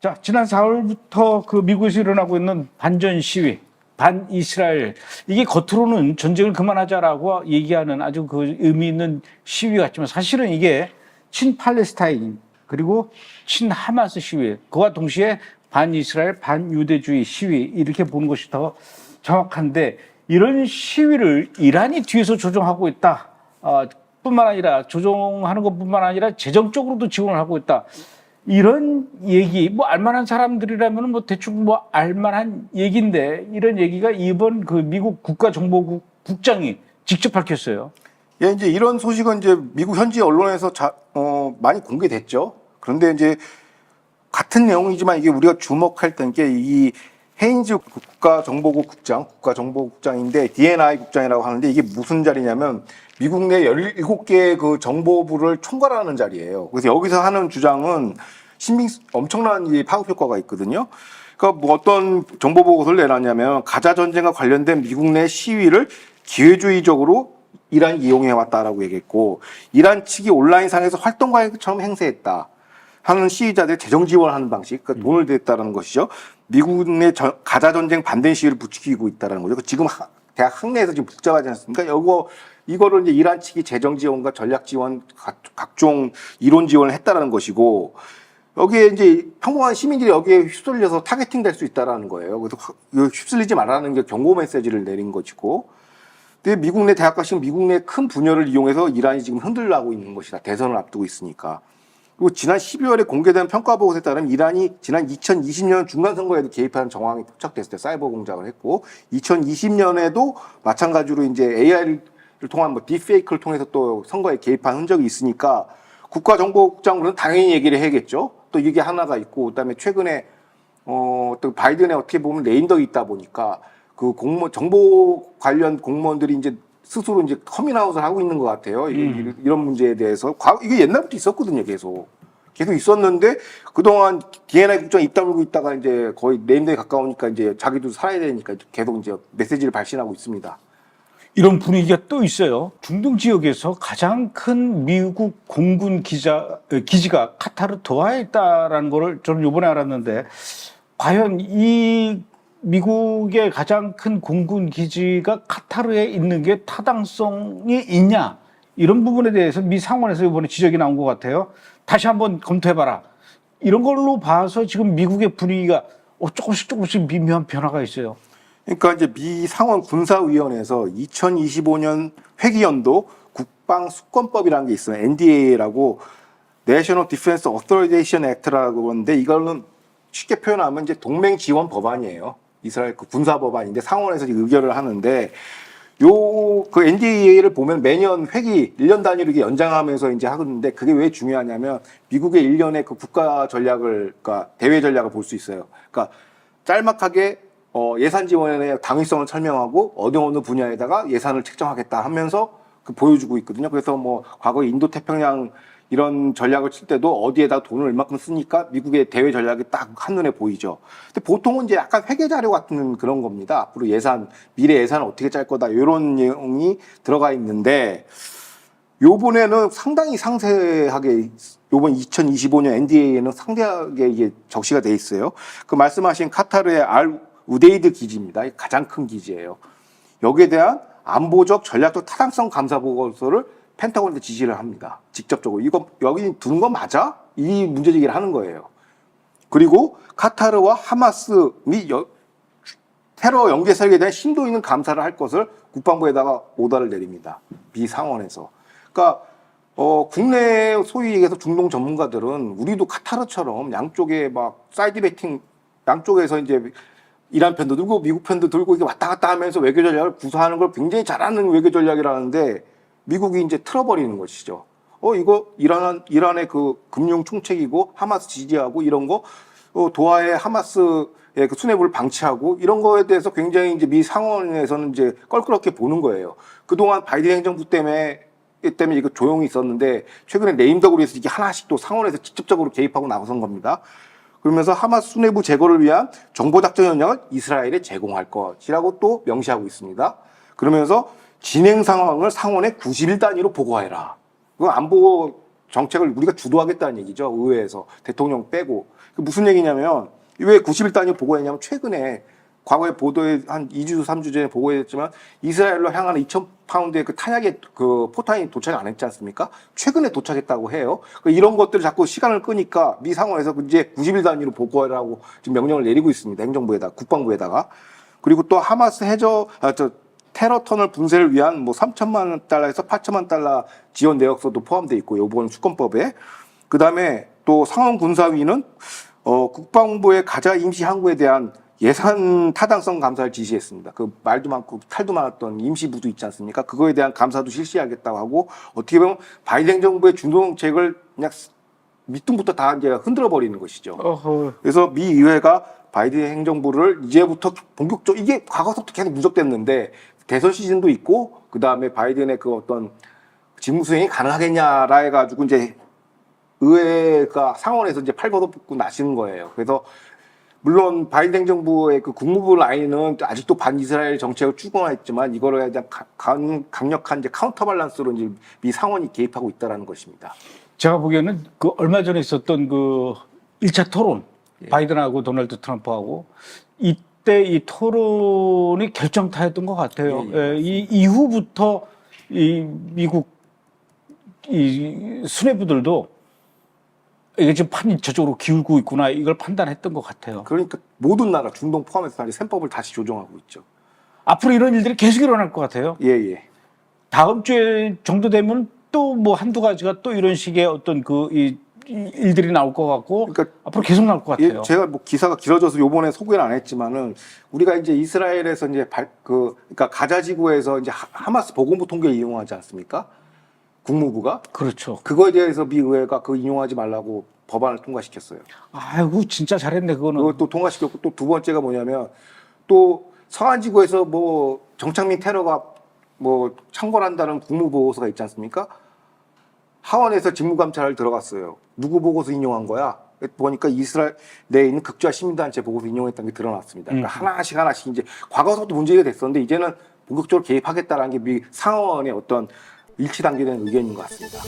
자, 지난 4월부터 그 미국에서 일어나고 있는 반전 시위, 반 이스라엘 이게 겉으로는 전쟁을 그만하자라고 얘기하는 아주 그 의미 있는 시위 같지만 사실은 이게 친 팔레스타인 그리고 친 하마스 시위 그와 동시에 반 이스라엘 반 유대주의 시위 이렇게 보는 것이 더 정확한데 이런 시위를 이란이 뒤에서 조종하고 있다. 어, 뿐만 아니라 조종하는 것뿐만 아니라 재정적으로도 지원을 하고 있다. 이런 얘기 뭐 알만한 사람들이라면 뭐 대충 뭐 알만한 얘기인데 이런 얘기가 이번 그 미국 국가정보국 국장이 직접 밝혔어요. 예, 이제 이런 소식은 이제 미국 현지 언론에서 자, 어, 많이 공개됐죠. 그런데 이제 같은 내용이지만 이게 우리가 주목할 때 이 헤인즈 국가정보국 국장, 국가정보국장인데 DNI 국장이라고 하는데 이게 무슨 자리냐면 미국 내 17개의 그 정보부를 총괄하는 자리예요. 그래서 여기서 하는 주장은 신빙 엄청난 이 파급 효과가 있거든요. 그러니까 뭐 어떤 정보 보고서를 내놨냐면 가자 전쟁과 관련된 미국 내 시위를 기회주의적으로 이란이 이용해 왔다라고 얘기했고 이란 측이 온라인상에서 활동가처럼 행세했다. 하는 시위자들 재정 지원하는 방식, 그러니까 돈을 댔다라는 것이죠. 미국 내 저- 가자 전쟁 반대 시위를 부추기고 있다라는 거죠. 그 지금 하- 대학 학내에서 지금 복잡하지 않습니까? 이거 이거를 이제 이란 측이 재정 지원과 전략 지원, 각, 각종 이론 지원을 했다라는 것이고 여기에 이제 평범한 시민들이 여기에 휩쓸려서 타겟팅 될 수 있다라는 거예요. 그래서 휩쓸리지 말라는 게 경고 메시지를 내린 것이고. 근데 미국 내 대학가 지금 미국 내 큰 분열을 이용해서 이란이 지금 흔들라고 있는 것이다. 대선을 앞두고 있으니까. 그리고 지난 12월에 공개된 평가 보고서에 따르면 이란이 지난 2020년 중간 선거에도 개입하는 정황이 포착됐을 때 사이버 공작을 했고 2020년에도 마찬가지로 이제 AI를 통한 뭐 딥페이크를 통해서 또 선거에 개입한 흔적이 있으니까 국가정보국장으로는 당연히 얘기를 해야겠죠. 또 이게 하나가 있고 그다음에 최근에 어, 또 바이든에 어떻게 보면 레인덕이 있다 보니까 그 공무원 정보 관련 공무원들이 이제 스스로 이제 커밍아웃을 하고 있는 것 같아요. 이게 음. 이런 문제에 대해서 과 이게 옛날부터 있었거든요, 계속. 계속 있었는데 그동안 DNI 국장 입 다물고 있다가 이제 거의 네임드에 가까우니까 이제 자기도 살아야 되니까 계속 이제 메시지를 발신하고 있습니다. 이런 분위기가 또 있어요. 중동 지역에서 가장 큰 미국 공군 기자 에, 기지가 카타르 도하에 있다라는 거를 저는 이번에 알았는데 과연 이 미국의 가장 큰 공군 기지가 카타르에 있는 게 타당성이 있냐 이런 부분에 대해서 미 상원에서 이번에 지적이 나온 것 같아요. 다시 한번 검토해봐라. 이런 걸로 봐서 지금 미국의 분위기가 어, 조금씩 조금씩 미묘한 변화가 있어요. 그러니까 이제 미 상원 군사위원회에서 2025년 회기연도 국방 수권법이라는 게 있어요. NDA라고 National Defense Authorization Act라고 하는데 이거는 쉽게 표현하면 이제 동맹 지원 법안이에요. 이스라엘 그 군사 법안인데 상원에서 의결을 하는데 요 그 NDA를 보면 매년 회기 1년 단위로 이게 연장하면서 이제 하는데 그게 왜 중요하냐면 미국의 일련의 그 국가 전략을 그러니까 대외 전략을 볼 수 있어요. 그러니까 짤막하게 어, 예산 지원의 당위성을 설명하고 어느 어느 분야에다가 예산을 책정하겠다 하면서 그 보여주고 있거든요. 그래서 뭐 과거 인도 태평양 이런 전략을 칠 때도 어디에다 돈을 얼마큼 쓰니까 미국의 대외 전략이 딱 한눈에 보이죠. 근데 보통은 이제 약간 회계 자료 같은 그런 겁니다. 앞으로 예산, 미래 예산을 어떻게 짤 거다 이런 내용이 들어가 있는데 요번에는 상당히 상세하게 요번 2025년 NDA에는 상세하게 이게 적시가 돼 있어요. 그 말씀하신 카타르의 알 우데이드 기지입니다. 가장 큰 기지예요. 여기에 대한 안보적 전략적 타당성 감사 보고서를 펜타곤한테 지시를 합니다. 직접적으로 이거 여기 두는 거 맞아? 이 문제 제기를 하는 거예요. 그리고 카타르와 하마스 및 여- 테러 연계 세력에 대한 심도 있는 감사를 할 것을 국방부에다가 오더를 내립니다. 미 상원에서. 그러니까 어, 국내 소위 얘기해서 중동 전문가들은 우리도 카타르처럼 양쪽에 막 사이드 베팅 양쪽에서 이제 이란 편도 들고 미국 편도 들고 이게 왔다 갔다 하면서 외교 전략을 구사하는 걸 굉장히 잘하는 외교 전략이라는데 미국이 이제 틀어버리는 것이죠. 어 이거 이란 이란의 그 금융 총책이고 하마스 지지하고 이런 거 어, 도하의 하마스의 그 수뇌부를 방치하고 이런 거에 대해서 굉장히 이제 미 상원에서는 이제 껄끄럽게 보는 거예요. 그동안 바이든 행정부 때문에 때문에 이거 조용히 있었는데 최근에 네임덕으로 해서 이게 하나씩 또 상원에서 직접적으로 개입하고 나선 겁니다. 그러면서 하마스 수뇌부 제거를 위한 정보 작전 역량을 이스라엘에 제공할 것이라고 또 명시하고 있습니다. 그러면서 진행 상황을 상원에 90일 단위로 보고해라. 그거 안보 정책을 우리가 주도하겠다는 얘기죠. 의회에서 대통령 빼고 그 무슨 얘기냐면 왜 90일 단위 보고했냐면 최근에 과거에 보도에 한 2주 3주 전에 보고했지만 이스라엘로 향하는 2천 파운드의 그 탄약의 그 포탄이 도착 안 했지 않습니까? 최근에 도착했다고 해요. 그 이런 것들 자꾸 시간을 끄니까 미 상원에서 이제 90일 단위로 보고하라고 지금 명령을 내리고 있습니다. 행정부에다 국방부에다가 그리고 또 하마스 해저 아, 저 테러 터널 분쇄를 위한 뭐 3천만 달러에서 8천만 달러 지원 내역서도 포함돼 있고 이번 수권법에 그다음에 또 상원 군사위는 어, 국방부의 가자 임시 항구에 대한 예산 타당성 감사를 지시했습니다. 그 말도 많고 탈도 많았던 임시부도 있지 않습니까? 그거에 대한 감사도 실시하겠다고 하고 어떻게 보면 바이든 정부의 중동정책을 그냥 밑둥부터 다 이제 흔들어 버리는 것이죠. 어허. 그래서 미 의회가 바이든 행정부를 이제부터 본격적 이게 과거부터 계속 누적됐는데 대선 시즌도 있고 그 다음에 바이든의 그 어떤 직무 수행이 가능하겠냐라 해가지고 이제 의회가 상원에서 이제 팔걷어붙고 나시는 거예요. 그래서 물론 바이든 행정부의 그 국무부 라인은 아직도 반이스라엘 정책을 추구했지만 이거를 강, 강력한 이제 카운터 밸런스로 이제 미 상원이 개입하고 있다라는 것입니다. 제가 보기에는 그 얼마 전에 있었던 그 1차 토론 예. 바이든하고 도널드 트럼프하고 이 때 이 토론이 결정타였던 것 같아요. 예, 예, 예, 이 이후부터 이 미국 이 수뇌부들도 이게 지금 판이 저쪽으로 기울고 있구나 이걸 판단했던 것 같아요. 그러니까 모든 나라 중동 포함해서 다 셈법을 다시 조정하고 있죠. 앞으로 이런 일들이 계속 일어날 것 같아요. 예 예. 다음 주에 정도 되면 또 뭐 한두 가지가 또 이런 식의 어떤 그 이 일들이 나올 것 같고 그러니까 앞으로 계속 나올 것 예, 같아요. 제가 뭐 기사가 길어져서 요번에 소개를 안 했지만은 우리가 이제 이스라엘에서 이제 발, 그 그러니까 가자 지구에서 이제 하- 하마스 보건부 통계 이용하지 않습니까? 국무부가 그렇죠. 그거에 대해서 미 의회가 그 이용하지 말라고 법안을 통과시켰어요. 아이고 진짜 잘했네 그거는. 그걸 또 통과시켰고 또 두 번째가 뭐냐면 또 서한 지구에서 뭐 정착민 테러가 뭐 창궐한다는 국무부 보고서가 있지 않습니까? 하원에서 직무감찰을 들어갔어요. 누구 보고서 인용한 거야? 보니까 이스라엘 내에 있는 극좌 시민단체 보고서 인용했다는 게 드러났습니다. 그러니까 음. 하나씩 하나씩 이제 과거서부터 문제가 됐었는데 이제는 본격적으로 개입하겠다라는 게 미 상원의 어떤 일치 단계된 의견인 것 같습니다.